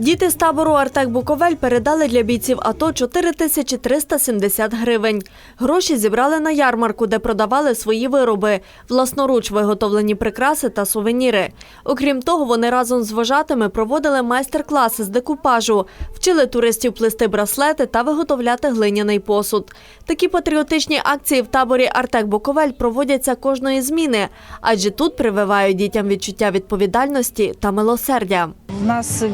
Діти з табору Артек Буковель передали для бійців АТО 4370 гривень. Гроші зібрали на ярмарку, де продавали свої вироби, власноруч виготовлені прикраси та сувеніри. Окрім того, вони разом з вожатими проводили майстер-класи з декупажу, вчили туристів плести браслети та виготовляти глиняний посуд. Такі патріотичні акції в таборі Артек Буковель проводяться кожної зміни, адже тут прививають дітям відчуття відповідальності та милосердя. Нас е,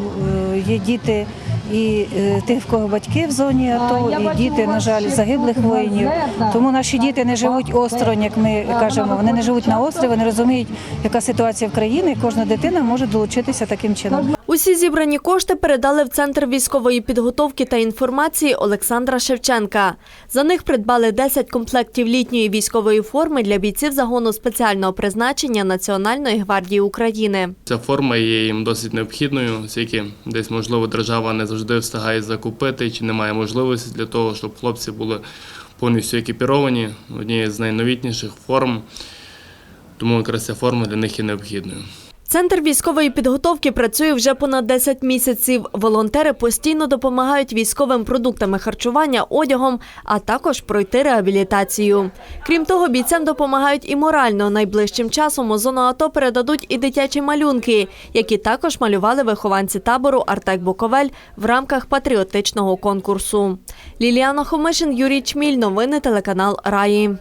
є діти і е, тих, в кого батьки в зоні АТО, і діти, на жаль, загиблих воїнів. Тому наші діти не живуть осторонь, як ми кажемо. Вони не живуть на острові, вони розуміють, яка ситуація в країні. і Кожна дитина може долучитися таким чином. Усі зібрані кошти передали в Центр військової підготовки та інформації Олександра Шевченка. За них придбали 10 комплектів літньої військової форми для бійців загону спеціального призначення Національної гвардії України. Ця форма є їм досить необхідною, оскільки десь, можливо, держава не завжди встигає закупити чи немає можливості для того, щоб хлопці були повністю екіпіровані однією з найновітніших форм. Тому якраз ця форма для них є необхідною. Центр військової підготовки працює вже понад 10 місяців. Волонтери постійно допомагають військовим продуктами харчування, одягом, а також пройти реабілітацію. Крім того, бійцям допомагають і морально. Найближчим часом у зону АТО передадуть і дитячі малюнки, які також малювали вихованці табору Артек Буковель в рамках патріотичного конкурсу. Ліліана Хомишин, Юрій Чміль. Новини телеканал Раї.